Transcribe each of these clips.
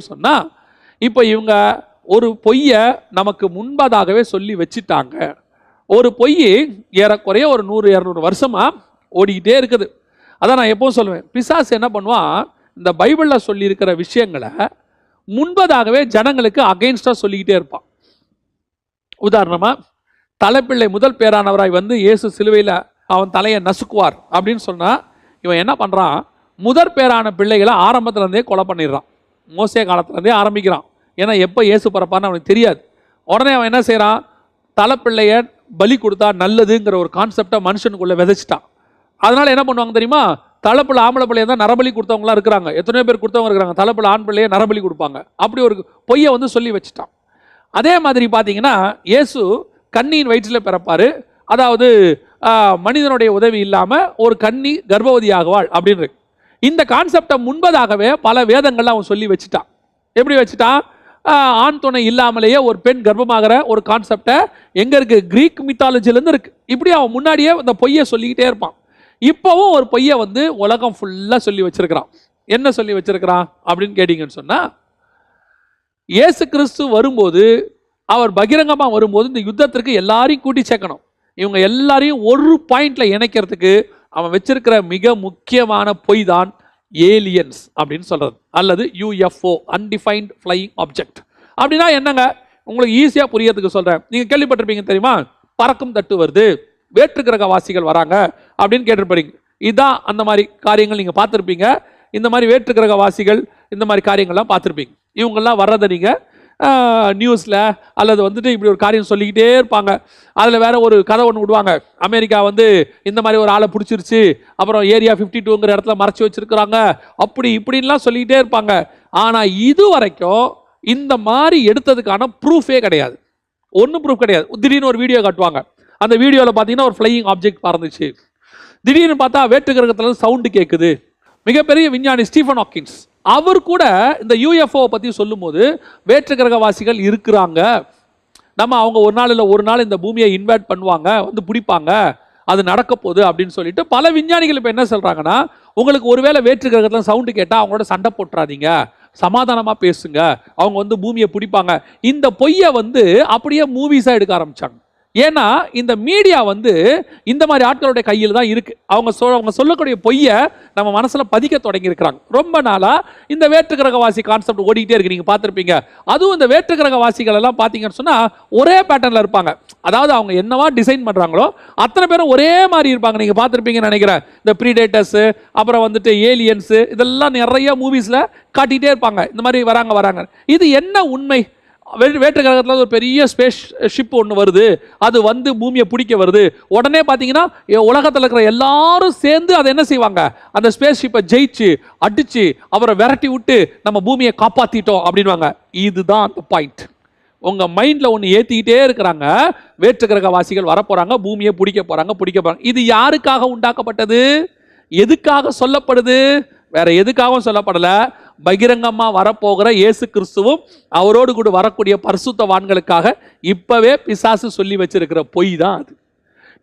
சொன்னா இப்போ இவங்க ஒரு பொய்யை நமக்கு முன்பதாகவே சொல்லி வச்சிட்டாங்க. ஒரு பொய் ஏறக்குறைய ஒரு நூறு இரநூறு வருஷமா ஓடிக்கிட்டே இருக்குது. அதான் நான் எப்பவும் சொல்லுவேன் பிசாஸ் என்ன பண்ணுவான் இந்த பைபிளில் சொல்லியிருக்கிற விஷயங்களை முன்பதாகவே ஜனங்களுக்கு அகைன்ஸ்டாக சொல்லிக்கிட்டே இருப்பான் உதாரணமாக தலைப்பிள்ளை முதல் பேரானவராய் வந்து இயேசு சிலுவையில் அவன் தலையை நசுக்குவார் அப்படின்னு சொன்னால் இவன் என்ன பண்ணுறான் முதற் பேரான பிள்ளைகளை ஆரம்பத்துலேருந்தே கொலை பண்ணிடுறான். மோசே காலத்துலேருந்தே ஆரம்பிக்கிறான். ஏன்னா எப்போ இயேசு பிறப்பான்னு அவனுக்கு தெரியாது. உடனே அவன் என்ன செய்கிறான்? தலைப்பிள்ளைய பலி கொடுத்தா நல்லதுங்கிற ஒரு கான்செப்டை மனுஷனுக்குள்ளே விதைச்சிட்டான். அதனால் என்ன பண்ணுவாங்க தெரியுமா? தலைப்பில் ஆம்பளை பிள்ளையை தான் நரபலி கொடுத்தவங்களாம் இருக்கிறாங்க. எத்தனையோ பேர் கொடுத்தவங்க இருக்கிறாங்க. தலைப்புள்ள ஆண் பிள்ளையை நரபலி கொடுப்பாங்க. அப்படி ஒரு பொய்யை வந்து சொல்லி வச்சுட்டான். அதே மாதிரி பார்த்தீங்கன்னா இயேசு கண்ணியின் வயிற்றில் பிறப்பாரு. அதாவது மனிதனுடைய உதவி இல்லாமல் ஒரு கன்னி கர்ப்பவதியாகவாள் அப்படின்னு இருக்கு. இந்த கான்செப்டை முன்பதாகவே பல வேதங்கள்ல அவன் சொல்லி வச்சுட்டான். எப்படி வச்சுட்டான்? ஆண் துணை இல்லாமலேயே ஒரு பெண் கர்ப்பமாகிற ஒரு கான்செப்டை எங்கே இருக்குது கிரீக் மித்தாலஜிலேருந்து இருக்குது இப்படி அவன் முன்னாடியே இந்த பொய்யை சொல்லிக்கிட்டே இருப்பான். இப்போவும் ஒரு பொய்யை வந்து உலகம் ஃபுல்லாக சொல்லி வச்சிருக்கிறான். என்ன சொல்லி வச்சிருக்கிறான் அப்படின்னு கேட்டிங்கன்னு சொன்னால் இயேசு கிறிஸ்து வரும்போது அவர் பகிரங்கமாக வரும்போது இந்த யுத்தத்திற்கு எல்லாரையும் கூட்டி சேர்க்கணும். இவங்க எல்லாரையும் ஒரு பாயிண்டில் இணைக்கிறதுக்கு அவன் வச்சிருக்கிற மிக முக்கியமான பொய் தான் ஏலியன்ஸ் அப்படின்னு சொல்கிறது அல்லது யூஎஃப்ஓ அன்டிஃபைன்ட் ஃப்ளையிங் ஆப்ஜெக்ட் அப்படின்னா என்னங்க? உங்களுக்கு ஈஸியாக புரியறதுக்கு சொல்கிறேன் நீங்கள் கேள்விப்பட்டிருப்பீங்க தெரியுமா? பறக்கும் தட்டு வருது. வேற்று கிரக வாசிகள் வராங்க அப்படின்னு கேட்டிருப்பீங்க. இதுதான் அந்த மாதிரி காரியங்கள் நீங்கள் பார்த்துருப்பீங்க. இந்த மாதிரி வேற்று கிரக வாசிகள் இந்த மாதிரி காரியங்கள்லாம் பார்த்துருப்பீங்க. இவங்கெல்லாம் வர்றதை நீங்கள் நியூஸில் அல்லது வந்துட்டு இப்படி ஒரு காரியம் சொல்லிக்கிட்டே இருப்பாங்க. அதில் வேற ஒரு கதை ஒன்று விடுவாங்க. அமெரிக்கா வந்து இந்த மாதிரி ஒரு ஆளை பிடிச்சிருச்சு. அப்புறம் ஏரியா ஃபிஃப்டி டூங்கிற இடத்துல மறைச்சி வச்சுருக்குறாங்க. அப்படி இப்படின்லாம் சொல்லிக்கிட்டே இருப்பாங்க. ஆனால் இது வரைக்கும் இந்த மாதிரி எடுத்ததுக்கான ப்ரூஃபே கிடையாது. ஒன்றும் ப்ரூஃப் கிடையாது. திடீர்னு ஒரு வீடியோ காட்டுவாங்க. அந்த வீடியோவில் பார்த்தீங்கன்னா ஒரு ஃப்ளையிங் ஆப்ஜெக்ட் பறந்துச்சு. திடீர்னு பார்த்தா வேற்று கிரகத்தில் சவுண்டு கேட்குது மிகப்பெரிய விஞ்ஞானி ஸ்டீஃபன் ஹாக்கின்ஸ். அவர் கூட இந்த யூஎஃப்ஓ பற்றி சொல்லும்போது வேற்று கிரகவாசிகள் இருக்கிறாங்க. நம்ம அவங்க ஒரு நாள் இல்லை ஒரு நாள் இந்த பூமியை இன்வைட் பண்ணுவாங்க வந்து பிடிப்பாங்க அது நடக்க போகுது அப்படின்னு சொல்லிட்டு பல விஞ்ஞானிகள் இப்போ என்ன சொல்கிறாங்கன்னா உங்களுக்கு ஒருவேளை வேற்று கிரகத்தில் சவுண்டு கேட்டால் அவங்களோட சண்டை போட்டுறாதீங்க. சமாதானமாக பேசுங்க. அவங்க வந்து பூமியை பிடிப்பாங்க. இந்த பொய்யை வந்து அப்படியே மூவிஸாக எடுக்க ஆரம்பிச்சாங்க. ஏன்னா இந்த மீடியா வந்து இந்த மாதிரி ஆட்களுடைய கையில் தான் இருக்கு. அவங்க சொல் அவங்க சொல்லக்கூடிய பொய்யை நம்ம மனசில் பதிக்க தொடங்கியிருக்கிறாங்க. ரொம்ப நாளாக இந்த வேற்று கிரகவாசி கான்செப்ட் ஓடிக்கிட்டே இருக்கு. நீங்கள் பார்த்துருப்பீங்க. அதுவும் இந்த வேற்று கிரகவாசிகள் எல்லாம் பார்த்தீங்கன்னு சொன்னால் ஒரே பேட்டர்னில் இருப்பாங்க. அதாவது அவங்க என்னவா டிசைன் பண்ணுறாங்களோ அத்தனை பேரும் ஒரே மாதிரி இருப்பாங்க. நீங்கள் பார்த்துருப்பீங்கன்னு நினைக்கிறேன். இந்த ப்ரீடேட்டர்ஸு அப்புறம் வந்துட்டு ஏலியன்ஸு இதெல்லாம் நிறைய மூவிஸில் காட்டிகிட்டே இருப்பாங்க. இந்த மாதிரி வராங்க வராங்க. இது என்ன உண்மை? வேற்று கிரகத்தில் ஒரு பெரிய ஸ்பேஸ் ஷிப் ஒன்று வருது. அது வந்து பூமியை பிடிக்க வருது. உடனே பார்த்தீங்கன்னா உலகத்தில் இருக்கிற எல்லாரும் சேர்ந்து அதை என்ன செய்வாங்க? அந்த ஸ்பேஸ் ஷிப்பை ஜெயிச்சு அடித்து அவரை விரட்டி விட்டு நம்ம பூமியை காப்பாற்றிட்டோம் அப்படின்வாங்க இதுதான் அந்த பாயிண்ட் உங்கள் மைண்டில் ஒன்று ஏற்றிக்கிட்டே இருக்கிறாங்க. வேற்று கிரகவாசிகள் வரப்போகிறாங்க பூமியை பிடிக்க போகிறாங்க பிடிக்க போகிறாங்க இது யாருக்காக உண்டாக்கப்பட்டது? எதுக்காக சொல்லப்படுது? வேற எதுக்காகவும் சொல்லப்படல. பகிரங்கமாக வரப்போகிற இயேசு கிறிஸ்துவும் அவரோடு கூட வரக்கூடிய பரிசுத்தவான்களுக்காக இப்போவே பிசாசு சொல்லி வச்சிருக்கிற பொய் தான் அது.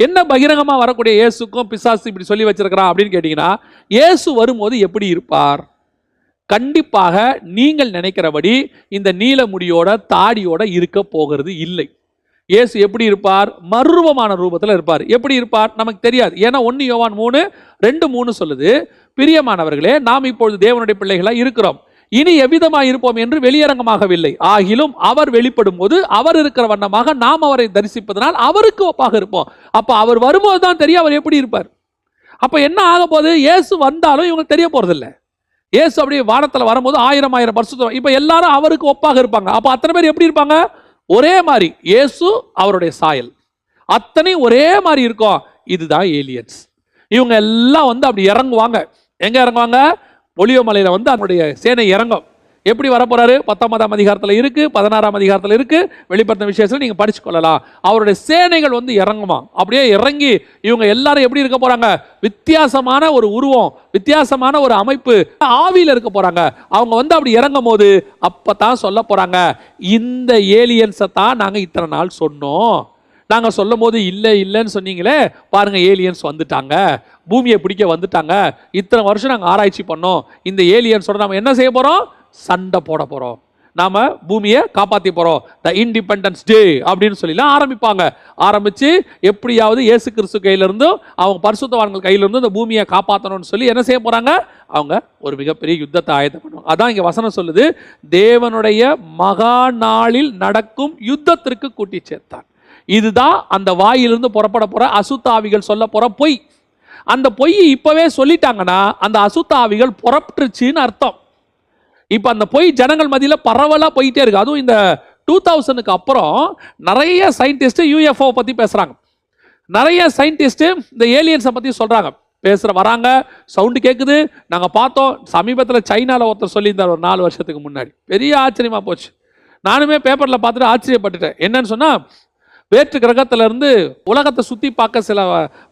என்ன பகிரங்கமாக வரக்கூடிய இயேசுக்கும் பிசாசு இப்படி சொல்லி வச்சிருக்கிறான் அப்படின்னு கேட்டிங்கன்னா இயேசு வரும்போது எப்படி இருப்பார்? கண்டிப்பாக நீங்கள் நினைக்கிறபடி இந்த நீல முடியோட தாடியோட இருக்க போகிறது இல்லை. இயேசு எப்படி இருப்பார்? மர்வமான ரூபத்தில் இருப்பார். எப்படி இருப்பார்? நமக்கு தெரியாது. ஏன்னா ஒன்று யோவான் மூணு ரெண்டு மூணு சொல்லுது. பிரியமானவர்களே நாம் இப்பொழுது தேவனுடைய பிள்ளைகளாக இருக்கிறோம். இனி எவ்விதமாக இருப்போம் என்று வெளியரங்கமாகவில்லை. ஆகிலும் அவர் வெளிப்படும் போது அவர் இருக்கிற வண்ணமாக நாம் அவரை தரிசிப்பதனால் அவருக்கு ஒப்பாக இருப்போம். அப்போ அவர் வரும்போது தான் தெரியும் அவர் எப்படி இருப்பார். அப்போ என்ன ஆக போது இயேசு வந்தாலும் இவங்களுக்கு தெரிய போறதில்ல. இயேசு அப்படியே வானத்தில் வரும்போது ஆயிரம் ஆயிரம் வருஷத்துல இப்போ எல்லாரும் அவருக்கு ஒப்பாக இருப்பாங்க. அப்போ அத்தனை பேர் எப்படி இருப்பாங்க? ஒரே மாதிரி. இயேசு அவருடைய சாயல். அத்தனை ஒரே மாதிரி இருக்கும். இதுதான் ஏலியன்ஸ் இவங்க எல்லாம் வந்து அப்படி இறங்குவாங்க. எங்க இறங்குவாங்க? ஒளிவமலையில வந்து அதனுடைய சேனை இறங்கும். எப்படி வரப்போறாரு? பத்தொன்பதாம் அதிகாரத்தில் இருக்கு பதினாறாம் அதிகாரத்தில் இருக்கு. வெளிப்படுத்த விஷயத்துல நீங்க படிச்சு கொள்ளலாம் அவருடைய சேனைகள் வந்து இறங்குமா? அப்படியே இறங்கி இவங்க எல்லாரும் எப்படி இருக்க போறாங்க? வித்தியாசமான ஒரு உருவம் வித்தியாசமான ஒரு அமைப்பு ஆவியில் இருக்க போறாங்க. அவங்க வந்து அப்படி இறங்கும் போது அப்பதான் சொல்ல போறாங்க இந்த ஏலியன்ஸை தான் நாங்க இத்தனை நாள் சொன்னோம். நாங்க சொல்லும் போது இல்லை இல்லைன்னு சொன்னீங்களே பாருங்க ஏலியன்ஸ் வந்துட்டாங்க. பூமியை பிடிக்க வந்துட்டாங்க. இத்தனை வருஷம் நாங்கள் ஆராய்ச்சி பண்ணோம். இந்த ஏலியன்ஸோட நம்ம என்ன செய்ய போறோம்? சண்டை போட போகிறோம் நாம் பூமியை காப்பாற்றி போகிறோம் த இண்டிபெண்டன்ஸ் டே அப்படின்னு சொல்லிலாம் ஆரம்பிப்பாங்க. ஆரம்பித்து எப்படியாவது இயேசு கிறிஸ்து கையிலிருந்தும் அவங்க பரிசுத்தவான்கள் கையில இந்த பூமியை காப்பாற்றணும்னு சொல்லி என்ன செய்ய போகிறாங்க அவங்க ஒரு மிகப்பெரிய யுத்தத்தை ஆயத்தம் பண்ணுவாங்க. அதான் இங்கே வசனம் சொல்லுது. தேவனுடைய மகா நாளில் நடக்கும் யுத்தத்திற்கு கூட்டி சேர்த்தான். இதுதான் அந்த வாயிலிருந்து புறப்பட போகிற அசுத்தாவிகள் சொல்ல போகிற பொய். அந்த பொய் இப்போவே சொல்லிட்டாங்கன்னா அந்த அசுத்தாவிகள் புறப்பட்டுருச்சுன்னு அர்த்தம். இப்போ அந்த பொய் ஜனங்கள் மத்தியில் பரவலாக போயிட்டே இருக்கு. அதுவும் இந்த டூ தௌசண்ட்க்கு அப்புறம் நிறைய சயின்டிஸ்ட் யூஎஃப்ஓ பற்றி பேசுகிறாங்க நிறைய சயின்டிஸ்ட்டு இந்த ஏலியன்ஸை பற்றி சொல்கிறாங்க பேசுகிற வராங்க சவுண்டு கேட்குது நாங்கள் பார்த்தோம் சமீபத்தில் சைனாவில் ஒருத்தர் சொல்லியிருந்தார் ஒரு நாலு வருஷத்துக்கு முன்னாடி. பெரிய ஆச்சரியமாக போச்சு. நானுமே பேப்பரில் பார்த்துட்டு ஆச்சரியப்பட்டுட்டேன். என்னன்னு சொன்னால் வேற்று கிரகத்திலேருந்து உலகத்தை சுற்றி பார்க்க சில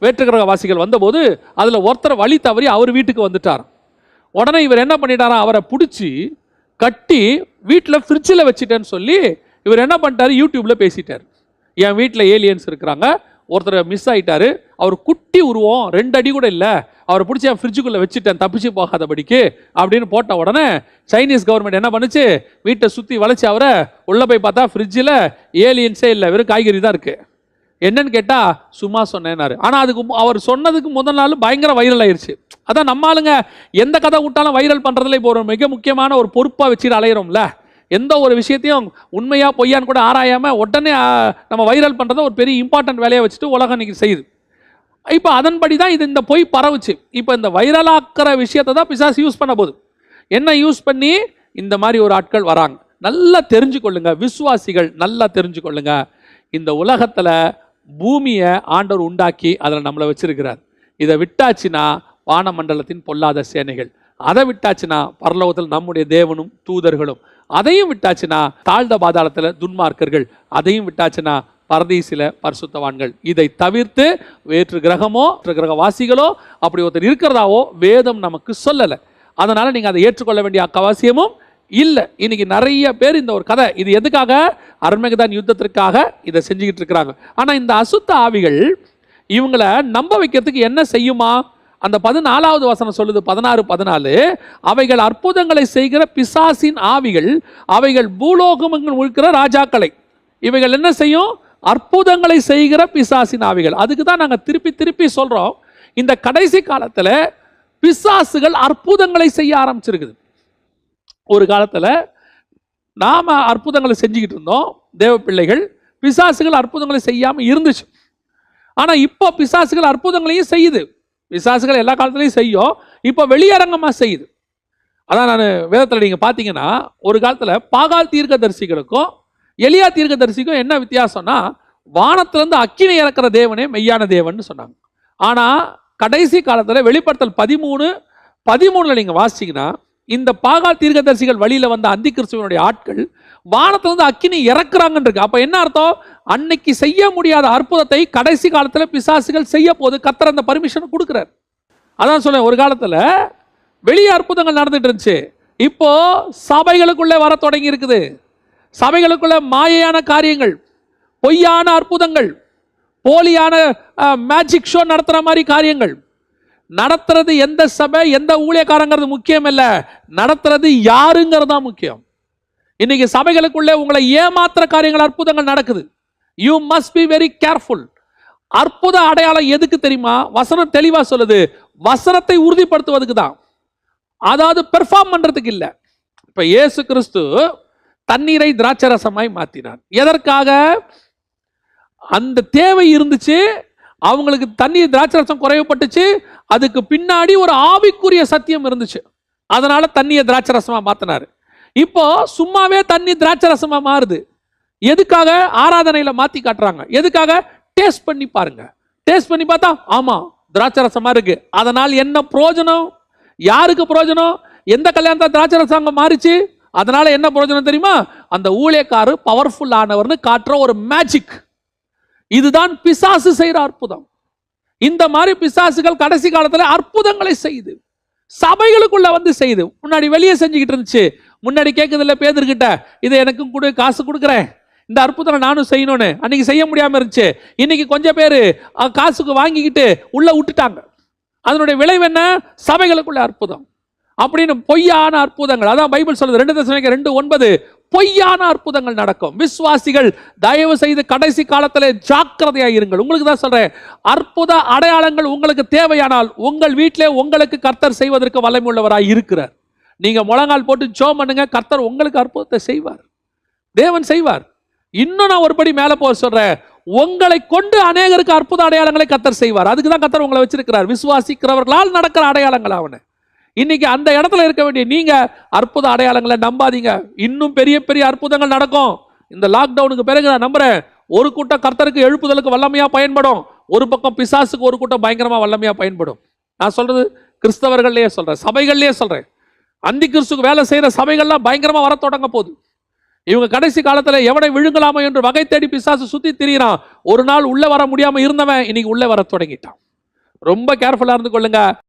வேற்று கிரகவாசிகள் வந்தபோது அதில் ஒருத்தர் வழி தவறி அவர் வீட்டுக்கு வந்துட்டார் உடனே இவர் என்ன பண்ணிட்டாரா? அவரை பிடிச்சி கட்டி வீட்டில் ஃப்ரிட்ஜில் வச்சுட்டேன்னு சொல்லி இவர் என்ன பண்ணிட்டாரு? யூடியூப்பில் பேசிட்டார். என் வீட்டில் ஏலியன்ஸ் இருக்கிறாங்க. ஒருத்தர் மிஸ் ஆகிட்டாரு அவர் குட்டி உருவம் ரெண்டு அடி கூட இல்லை. அவரை பிடிச்சி என் ஃப்ரிட்ஜுக்குள்ளே வச்சுட்டேன். தப்பிச்சு போகாதபடிக்கு அப்படின்னு போட்ட உடனே சைனீஸ் கவர்மெண்ட் என்ன பண்ணுச்சு? வீட்டை சுற்றி வளைச்சி அவரை உள்ளே போய் பார்த்தா ஃப்ரிட்ஜில் ஏலியன்ஸே இல்லை. வெறும் காய்கறி தான் இருக்குது என்னன்னு கேட்டால் சும்மா சொன்னேன்னாரு. ஆனால் அதுக்கு மு- அவர் சொன்னதுக்கு முதல் நாள் பயங்கர வைரல் ஆயிடுச்சு அதான் நம்ம ஆளுங்க எந்த கதை விட்டாலும் வைரல் பண்ணுறதுல இப்போ ஒரு மிக முக்கியமான ஒரு பொறுப்பாக வச்சுட்டு அலையிறோம்ல. எந்த ஒரு விஷயத்தையும் உண்மையாக பொய்யான்னு கூட ஆராயாமல் உடனே நம்ம வைரல் பண்ணுறத ஒரு பெரிய இம்பார்ட்டன்ட் வேலையை வச்சுட்டு உலகம் இன்றைக்கி செய்யுது. இப்போ அதன்படி தான் இது இந்த பொய் பரவுச்சு. இப்போ இந்த வைரலாக்கிற விஷயத்தை தான் பிசாஸ் யூஸ் பண்ண போகுது. என்ன யூஸ் பண்ணி இந்த மாதிரி ஒரு ஆட்கள் வராங்க. நல்லா தெரிஞ்சுக்கொள்ளுங்க. விசுவாசிகள் நல்லா தெரிஞ்சுக்கொள்ளுங்க. இந்த உலகத்தில் பூமியை ஆண்டவர் உண்டாக்கி அதில் நம்மளை வச்சிருக்கிறார். இதை விட்டாச்சுன்னா வானமண்டலத்தின் பொல்லாத சேனைகள். அதை விட்டாச்சுன்னா பரலோகத்தில் நம்முடைய தேவனும் தூதர்களும். அதையும் விட்டாச்சுன்னா தாழ்ந்த பாதாளத்தில் துன்மார்க்கர்கள். அதையும் விட்டாச்சுன்னா பரதீசில பரிசுத்தவான்கள். இதை தவிர்த்து வேற்று கிரகமோ வேற்று கிரக வாசிகளோ அப்படி ஒருத்தர் இருக்கிறதாவோ வேதம் நமக்கு சொல்லலை. அதனால் நீங்கள் அதை ஏற்றுக்கொள்ள வேண்டிய அவசியமும் இல்லை இன்னைக்கு நிறைய பேர் இந்த ஒரு கதை இது எதுக்காக? அருண்மகதான் யுத்தத்திற்காக இதை செஞ்சுக்கிட்டு இருக்கிறாங்க. ஆனால் இந்த அசுத்த ஆவிகள் இவங்களை நம்ப வைக்கிறதுக்கு என்ன செய்யுமா? அந்த பதினாலாவது வசனம் சொல்லுது பதினாறு பதினாலு. அவைகள் அற்புதங்களை செய்கிற பிசாசின் ஆவிகள் அவைகள் பூலோகமங்கள் உழுக்கிற ராஜாக்களை. இவைகள் என்ன செய்யும்? அற்புதங்களை செய்கிற பிசாசின் ஆவிகள். அதுக்கு தான் நாங்கள் திருப்பி திருப்பி சொல்கிறோம் இந்த கடைசி காலத்தில் பிசாசுகள் அற்புதங்களை செய்ய ஆரம்பிச்சிருக்குது. ஒரு காலத்தில் நாம் அற்புதங்களை செஞ்சுக்கிட்டு இருந்தோம் தேவ பிள்ளைகள். பிசாசுகள் அற்புதங்களை செய்யாமல் இருந்துச்சு. ஆனால் இப்போ பிசாசுகள் அற்புதங்களையும் செய்யுது. பிசாசுகள் எல்லா காலத்துலையும் செய்யும். இப்போ வெளியரங்கமாக செய்யுது. அதான் நான் வேதத்தில் நீங்கள் பார்த்தீங்கன்னா ஒரு காலத்தில் பாகால் தீர்க்கதரிசிகளுக்கும் எலியா தீர்க்கதரிசிக்கும் என்ன வித்தியாசம்னா வானத்திலேருந்து அக்கினி இறக்குற தேவனே மெய்யான தேவன் சொன்னாங்க. ஆனால் கடைசி காலத்தில் வெளிப்படுத்தல் பதிமூணு பதிமூணில் நீங்கள் வாசிச்சீங்கன்னா இந்த பாகால் தீர்க்கதரிசிகள் வழியில் வந்த அந்தி கிறிஸ்துவனுடைய ஆட்கள் வானத்திலிருந்து அக்கினி இறக்குறாங்கன்னு இருக்கு என்ன அர்த்தம்? அன்னைக்கு செய்ய முடியாத அற்புதத்தை கடைசி காலத்தில் பிசாசுகள் செய்ய போது கத்தர் அந்த பர்மிஷன் கொடுக்குறார். அதான் சொல்ல ஒரு காலத்தில் வெளியே அற்புதங்கள் நடந்துட்டு இருந்துச்சு. இப்போ சபைகளுக்குள்ளே வர தொடங்கி இருக்குது. சபைகளுக்குள்ள மாயையான காரியங்கள் பொய்யான அற்புதங்கள் போலியான மேஜிக் ஷோ நடத்துகிற மாதிரி காரியங்கள். நடத்துறது எந்த சபை எந்த ஊழியக்காரங்கிறது முக்கியம் இல்லை நடத்துறது யாருங்கிறது தான் முக்கியம். இன்னைக்கு சபைகளுக்குள்ளே உங்களை ஏமாத்துற காரியங்கள் அற்புதங்கள் நடக்குது. You must be very careful அற்புத அடையாளம் எதுக்கு தெரியுமா? வசனம் தெளிவா சொல்லுது. வசனத்தை உறுதிப்படுத்துவதுக்கு தான். அதாவது பெர்ஃபார்ம் பண்றதுக்கு இல்லை. இப்ப இயேசு கிறிஸ்து தண்ணீரை திராட்சரசமாய் மாத்தினார். எதற்காக? அந்த தேவை இருந்துச்சு அவங்களுக்கு தண்ணீர் திராட்சரசம் குறைவுபட்டுச்சு அதுக்கு பின்னாடி ஒரு ஆவிக்குரிய சத்தியம் இருந்துச்சு. அதனால தண்ணியை திராட்சரசமா மாத்தினாரு. இப்போ சும்மாவே தண்ணி திராட்சரசமா மாறுது. எதுக்காக? ஆராதனையில மாத்தி காட்டுறாங்க. எதுக்காக? டேஸ்ட் பண்ணி பாருங்க. டேஸ்ட் பண்ணி பார்த்தா ஆமா திராட்சரசமா இருக்கு. அதனால் என்ன பிரயோஜனம் யாருக்கு பிரயோஜனம் எந்த கல்யாணத்தை திராட்சரசம் அங்கே மாறிச்சு? அதனால என்ன பிரயோஜனம் தெரியுமா? அந்த ஊழியக்காரு பவர்ஃபுல் ஆனவர்னு காட்டுற ஒரு மேஜிக் இதுதான் பிசாசு செய்கிற அற்புதம். இந்த மாதிரி பிசாசுகள் கடைசி காலத்தில் அற்புதங்களை செய்து சபைகளுக்குள்ள வந்து செய்து முன்னாடி வெளியே செஞ்சுக்கிட்டு இருந்துச்சு. முன்னாடி கேட்குது இல்ல பேதர்கிட்ட இதை எனக்கும் கொடு காசு கொடுக்குறேன். இந்த அற்புதம் நானும் செய்யணும்னு. அன்னைக்கு செய்ய முடியாம இருந்துச்சு. இன்னைக்கு கொஞ்சம் பேர் காசுக்கு வாங்கிக்கிட்டு உள்ள விட்டுட்டாங்க. அதனுடைய விளைவு என்ன? சபைகளுக்குள்ள அற்புதம். அப்படின்னு பொய்யான அற்புதங்கள். அதான் பைபிள் சொல்லுது ரெண்டு தசனிக்க ரெண்டு ஒன்பது பொய்யான அற்புதங்கள் நடக்கும். விசுவாசிகள் தயவு செய்து கடைசி காலத்தில் ஜாக்கிரதையாக இருங்கள். உங்களுக்கு தான் சொல்கிறேன் அற்புத அடையாளங்கள் உங்களுக்கு தேவையானால் உங்கள் வீட்டிலே உங்களுக்கு கர்த்தர் செய்வதற்கு வல்லமை உள்ளவராய் இருக்கிறார். நீங்கள் முழங்கால் போட்டு ஜோம் பண்ணுங்க கர்த்தர் உங்களுக்கு அற்புதத்தை செய்வார். தேவன் செய்வார். இன்னும் நான் ஒருபடி மேலே போக சொல்கிறேன் உங்களை கொண்டு அநேகருக்கு அற்புத அடையாளங்களை கத்தர் செய்வார். அதுக்கு தான் கத்தர் உங்களை வச்சிருக்கிறார். விசுவாசிக்கிறவர்களால் நடக்கிற அடையாளங்கள் அவனை. இன்னைக்கு அந்த இடத்துல இருக்க வேண்டிய நீங்க அற்புத அடையாளங்களை நம்பாதீங்க. இன்னும் பெரிய பெரிய அற்புதங்கள் நடக்கும். இந்த லாக்டவுனுக்கு பிறகு நான் நம்புறேன் ஒரு கூட்டம் கர்த்தருக்கு எழுப்புதலுக்கு வல்லமையா பயன்படும். ஒரு பக்கம் பிசாசுக்கு ஒரு கூட்டம் பயங்கரமா வல்லமையா பயன்படும். நான் சொல்றது கிறிஸ்தவர்கள்லயே சொல்றேன் சபைகள்லயே சொல்றேன். அந்தி கிறிஸ்துக்கு வேலை செய்யற சபைகள்லாம் பயங்கரமா வர தொடங்க போகுது. இவங்க கடைசி காலத்துல எவனை விழுங்கலாமோ என்று வகை தேடி பிசாசு சுத்தி திரியிறான். ஒரு நாள் உள்ள வர முடியாம இருந்தவன் இன்னைக்கு உள்ள வர தொடங்கிட்டான். ரொம்ப கேர்ஃபுல்லா இருந்து கொள்ளுங்க.